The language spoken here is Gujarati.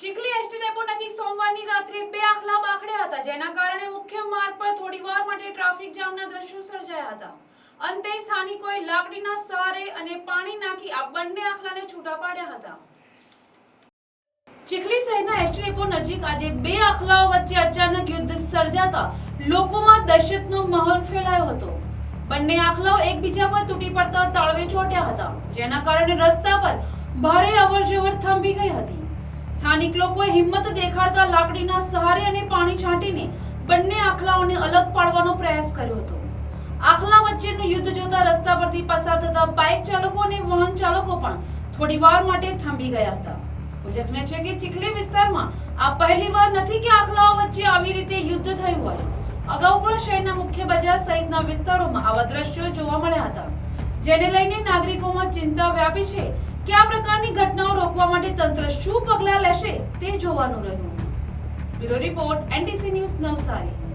ચીખલી એસટી ડેપો નજીક સોમવારની રાત્રે બે આખલા બાખડ્યા હતા, જેના કારણે મુખ્ય માર્ગ પર થોડીવાર માટે ટ્રાફિક જામના દ્રશ્યો સર્જાયા હતા. અંતે સ્થાનિકોએ લાકડીના સહારે અને પાણી નાખી આ બંને આખલાને છૂટા પાડ્યા હતા. ચીખલી શહેરના એસટી ડેપો નજીક આજે બે આખલાઓ વચ્ચે અચાનક યુદ્ધ સર્જાતા લોકોમાં દહેશતનો માહોલ ફેલાયો હતો. બંને આખલાઓ એકબીજા પર તૂટી પડતા તાળવે ચોટ્યા હતા, જેના કારણે રસ્તા પર ભારે અવરજવર થંભી ગઈ હતી. સ્થાનિક લોકોએ હિંમત દેખાડતા લાકડીના સહારે અને પાણી છાંટીને બંને આખલાઓને અલગ પાડવાનો પ્રયાસ કર્યો હતો. આખલા વચ્ચેનું યુદ્ધ જોતા રસ્તા પરથી પસાર થતા બાઇક ચાલકો અને વાહન ચાલકો પણ થોડીવાર માટે થંભી ગયા હતા. ઉલ્લેખનીય છે કે ચીખલી વિસ્તારમાં આ પહેલીવાર નથી કે આખલાઓ વચ્ચે આવી રીતે યુદ્ધ થયું હોય. અગાઉ પણ શહેરના મુખ્ય બજાર સહિતના વિસ્તારોમાં આવા દ્રશ્યો જોવા મળ્યા હતા. જેને લઈને નાગરિકોમાં ચિંતા વ્યાપી છે કે આ ઘટનાઓ રોકવા માટે તંત્ર શું પગલાં લેશે તે જોવાનું રહ્યું. Bureau report NTC news Navsari.